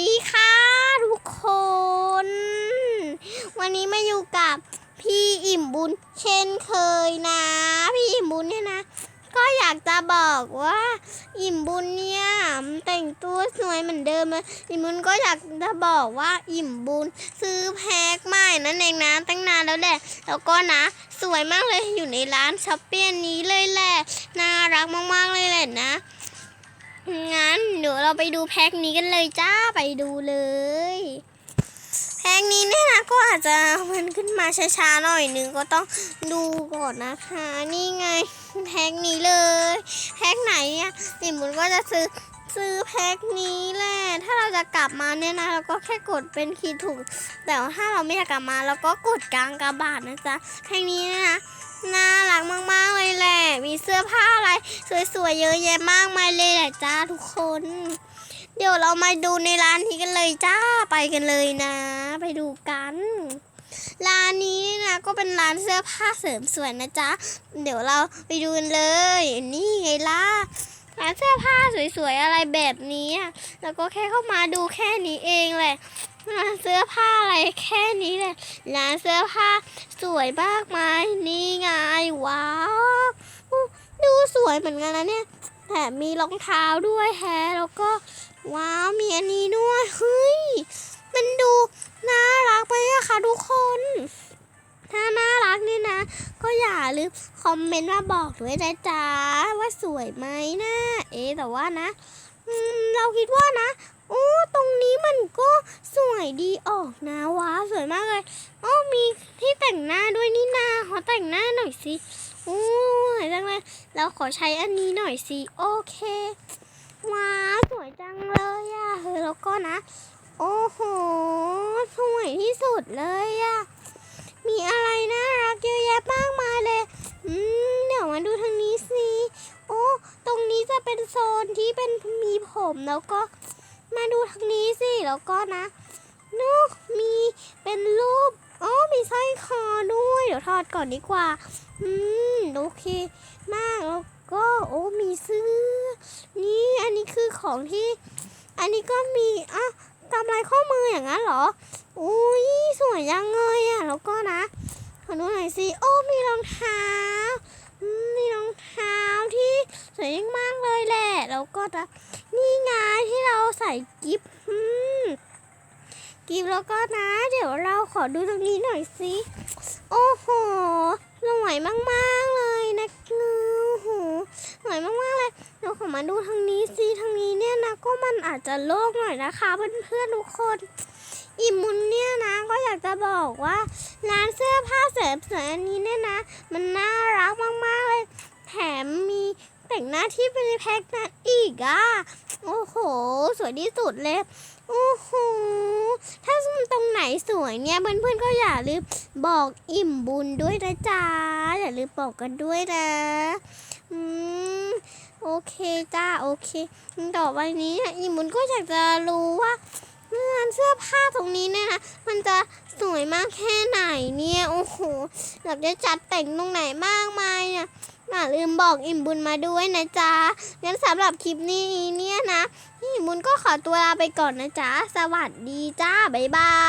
ดีค่ะทุกคน วันนี้มาอยู่กับพี่อิ่มบุญเช่นเคยนะ พี่อิ่มบุญเนี่ยนะ ก็อยากจะบอกว่า อิ่มบุญเนี่ยแต่งตัวสวยเหมือนเดิมเลยอิ่มบุญก็อยากจะบอกว่าอิ่มบุญซื้อแพ็คใหม่นั่นเองนะตั้งนานแล้วแหละแล้วก็นะสวยมากเลยอยู่ในร้านช้อปปี้นี้เลยแหละน่ารักมากๆเลยแหละนะงั้น ยวเราไปดูแพ็คนี้กันเลยจ้าไปดูเลย แพ็คนี้เนี่ยนะก็อาจจะมันขึ้นมาช้าๆหน่อยนึงก็ต้องดูก่อนนะคะ นี่ไงแพ็คนี้เลยแพ็คไหนเนี่ยติมุนก็จะซื้อซื้อแพ็คนี้แหละ ถ้าเราจะกลับมาเนี่ยนะ เราก็แค่กดเป็นขีดถูก แต่ว่าถ้าเราไม่อยากกลับมาเราก็กดกลางกระบาดนะจ๊ะ แพ็คนี้เนี่ยนะ น่ารักมากๆเลยแหละ มีเสื้อผ้าอะไร สวยๆเยอะแยะมากมายเลยแหละจ้าทุกคน เดี๋ยวเรามาดูในร้านนี้กันเลยจ้าไปกันเลยนะ ไปดูกัน ร้านนี้นะก็เป็นร้านเสื้อผ้าเสริมสวยนะจ๊ะ เดี๋ยวเราไปดูกันเลย นี่ไงล่ะร้านเสื้อผ้าสวยๆอะไรแบบนี้ แล้วก็แค่เข้ามาดูแค่นี้เองแหละ ร้านเสื้อผ้าอะไรแค่นี้แหละร้านเสื้อผ้าสวยมากมายนี่ไงว้าวอู้ดูสวยเหมือนกันนะเนี่ยแถมมีรองเท้าด้วยแฮะแล้วก็ว้าวมีอันนี้ด้วยเฮ้ยมันดูน่ารักไปอะค่ะทุกคน ถ้าน่ารักนี่นะ ก็อย่าลืมคอมเมนต์มาบอกด้วยนะจ๊ะว่าสวยไหมนะเอ๊แต่ว่านะเราคิดว่านะโอ้ตรงนี้มันก็สวย ดีออกนะว้าสวยมากเลยอ๋อมีที่แต่งหน้าด้วยนี่นาขอแต่งหน้าหน่อยสิโอ้สวยจังเลยเราขอใช้อันนี้หน่อยสิโอเคว้าสวยจังเลยอะเฮ้ยแล้วก็นะ โอ้โหสวยที่สุดเลยอะมีอะไรน่ารักเยอะแยะมากมายเลยอืมเดี๋ยวมาดูทางนี้สิโอ้ตรงนี้จะเป็นโซนที่เป็นมีผมแล้วก็มาดูทางนี้สิ แล้วก็นะ นกมีเป็นรูปอ๋อมีสร้อยคอด้วย เดี๋ยวถอดก่อนดีกว่า อืม โอเค มากแล้วก็โอ้มีเสื้อ นี่อันนี้คือของที่ อันนี้ก็มีอะกำไรข้อมืออย่างนั้นเหรอ อุ้ยสวยยังเลยอะ แล้วก็นะขอดูหน่อยสิ โอ้มีรองเท้า มีรองเท้าที่สวยมากเลยแหละ แล้วก็จะนี่ไงที่เราใส่กิฟต์ กิฟแล้วก็นะ เดี๋ยวเราขอดูตรงนี้หน่อยสิโอ้โหสวยมากๆเลยนะโอ้โหสวยมากๆเลยเราขอมาดูทางนี้สิทางนี้เนี่ยนะก็มันอาจจะโล่งหน่อยนะคะเพื่อนๆทุกคนอิมมุนเนี่ยนะก็อยากจะบอกว่า ร้านเสื้อผ้าเสริมสวยอันนี้เนี่ยนะ มันน่ารักมากๆเลย แถมมีแต่งหน้าที่เป็นแพ็คนั้นอีกอะโอ้โห สวยที่สุดเลย โอ้โหถ้าตรงไหนสวยเนี่ยเพื่อนๆก็อย่าลืมบอกอิ่มบุญด้วยนะจ๊ะอย่าลืมบอกกันด้วยนะอืมโอเคจ้าโอเคต่อไปนี้อิ่มบุญก็อยากจะรู้ว่างานเสื้อผ้าตรงนี้เนี่ยนะมันจะสวยมากแค่ไหนเนี่ยโอ้โหอยากจะจัดแต่งตรงไหนมากมายเนี่ย อย่าลืมบอกอิ่มบุญมาด้วยนะจ๊ะงั้นสำหรับคลิปนี้เนี่ยนะอิ่มบุญก็ขอตัวลาไปก่อนนะจ๊ะ สวัสดีจ้า บ๊ายบาย